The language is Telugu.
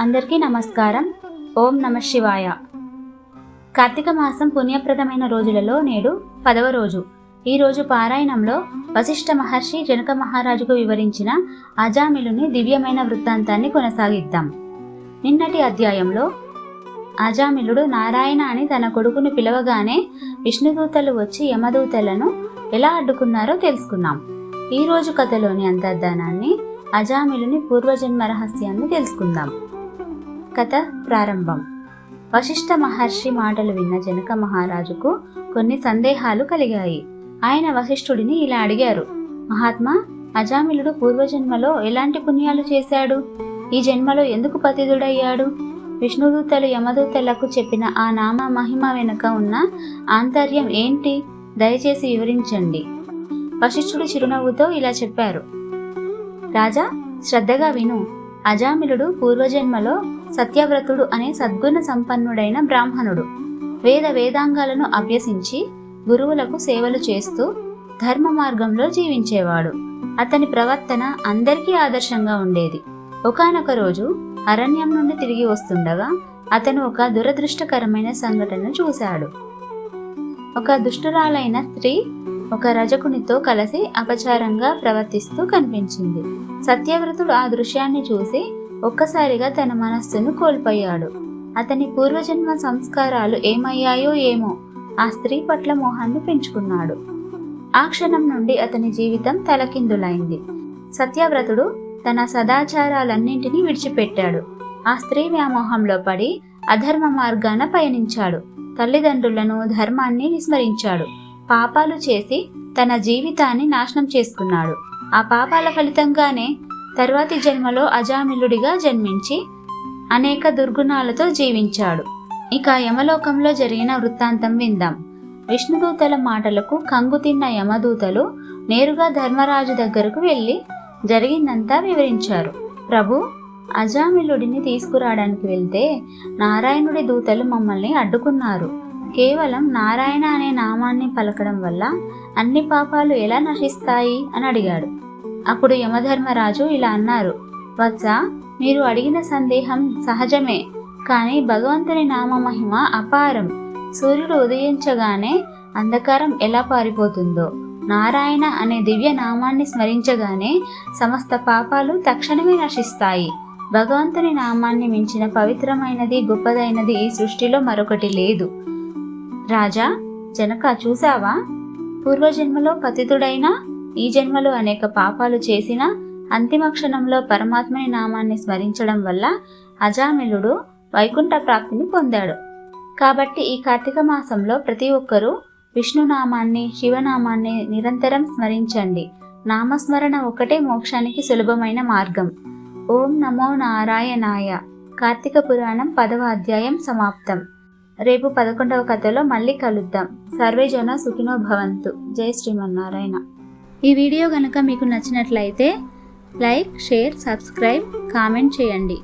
అందరికీ నమస్కారం. ఓం నమ శివాయ. కార్తీక మాసం పుణ్యప్రదమైన రోజులలో నేడు పదవ రోజు. ఈ రోజు పారాయణంలో వశిష్ఠ మహర్షి జనక మహారాజుకు వివరించిన అజామిలుని దివ్యమైన వృత్తాంతాన్ని కొనసాగిద్దాం. నిన్నటి అధ్యాయంలో అజామిలుడు నారాయణ అని తన కొడుకును పిలవగానే విష్ణుదూతలు వచ్చి యమదూతలను ఎలా అడ్డుకున్నారో తెలుసుకున్నాం. ఈ రోజు కథలోని అంతర్ధానాన్ని అజామిలుని పూర్వజన్మ రహస్యాన్ని తెలుసుకుందాం. కథ ప్రారంభం. వశిష్ఠ మహర్షి మాటలు విన్న జనక మహారాజుకు కొన్ని సందేహాలు కలిగాయి. ఆయన వశిష్ఠుడిని ఇలా అడిగారు మహాత్మా అజామిలుడు పూర్వజన్మలో ఎలాంటి పుణ్యాలు చేశాడు? ఈ జన్మలో ఎందుకు పతిదుడయ్యాడు విష్ణుదూతలు యమదూతలకు చెప్పిన ఆ నామ మహిమ వెనుక ఉన్న ఆంతర్యం ఏంటి? దయచేసి వివరించండి. వశిష్ఠుడు చిరునవ్వుతో ఇలా చెప్పారు రాజా శ్రద్ధగా విను. అజామిలుడు పూర్వజన్మలో సత్యవ్రతుడు అనే సద్గుణ సంపన్నుడైన బ్రాహ్మణుడు. వేద వేదాంగాలను అభ్యసించి గురువులకు సేవలు చేస్తూ ధర్మ మార్గంలో జీవించేవాడు. అతని ప్రవర్తన అందరికీ ఆదర్శంగా ఉండేది. ఒకానొక రోజు అరణ్యం నుండి తిరిగి వస్తుండగా అతను ఒక దురదృష్టకరమైన సంఘటన చూశాడు. ఒక దుష్టురాలైన స్త్రీ ఒక రజకునితో కలిసి అపచారంగా ప్రవర్తిస్తూ కనిపించింది. సత్యవ్రతుడు ఆ దృశ్యాన్ని చూసి ఒక్కసారిగా తన మనస్సును కోల్పోయాడు. అతని పూర్వజన్మ సంస్కారాలు ఏమయ్యాయో ఏమో ఆ స్త్రీ పట్ల మోహాన్ని పెంచుకున్నాడు. ఆ క్షణం నుండి అతని జీవితం తలకిందులైంది. సత్యవ్రతుడు తన సదాచారాలన్నింటినీ విడిచిపెట్టాడు. ఆ స్త్రీ వ్యామోహంలో పడి అధర్మ మార్గాన పయనించాడు. తల్లిదండ్రులను ధర్మాన్ని విస్మరించాడు. పాపాలు చేసి తన జీవితాన్ని నాశనం చేసుకున్నాడు. ఆ పాపాల ఫలితంగానే తర్వాతి జన్మలో అజామిలుడిగా జన్మించి అనేక దుర్గుణాలతో జీవించాడు. ఇక యమలోకంలో జరిగిన వృత్తాంతం విందాం. విష్ణుదూతల మాటలకు కంగుతిన్న యమదూతలు నేరుగా ధర్మరాజు దగ్గరకు వెళ్ళి జరిగిందంతా వివరించారు. ప్రభు అజామిలుడిని తీసుకురావడానికి వెళ్తే నారాయణుడి దూతలు మమ్మల్ని అడ్డుకున్నారు. కేవలం నారాయణ అనే నామాన్ని పలకడం వల్ల అన్ని పాపాలు ఎలా నశిస్తాయి అని అడిగాడు. అప్పుడు యమధర్మరాజు ఇలా అన్నారు వత్స మీరు అడిగిన సందేహం సహజమే కానీ భగవంతుని నామ మహిమ అపారం. సూర్యుడు ఉదయించగానే అంధకారం ఎలా పారిపోతుందో నారాయణ అనే దివ్య నామాన్ని స్మరించగానే సమస్త పాపాలు తక్షణమే నశిస్తాయి. భగవంతుని నామాన్ని మించిన పవిత్రమైనది గొప్పదైనది ఈ సృష్టిలో మరొకటి లేదు. రాజా జనక చూశావా? పూర్వజన్మలో పతితుడైనా ఈ జన్మలో అనేక పాపాలు చేసినా అంతిమ క్షణంలో పరమాత్మని నామాన్ని స్మరించడం వల్ల అజామిలుడు వైకుంఠ ప్రాప్తిని పొందాడు. కాబట్టి ఈ కార్తీక మాసంలో ప్రతి ఒక్కరూ విష్ణునామాన్ని శివనామాన్ని నిరంతరం స్మరించండి. నామస్మరణ ఒకటే మోక్షానికి సులభమైన మార్గం. ఓం నమో నారాయణాయ. కార్తీక పురాణం పదవ అధ్యాయం సమాప్తం. రేపు పదకొండవ కథలో మళ్ళీ కలుద్దాం. సర్వే జన సుఖినో భవంతు. జై శ్రీమన్నారాయణ. ఈ వీడియో కనుక మీకు నచ్చినట్లయితే లైక్ షేర్ సబ్స్క్రైబ్ కామెంట్ చేయండి.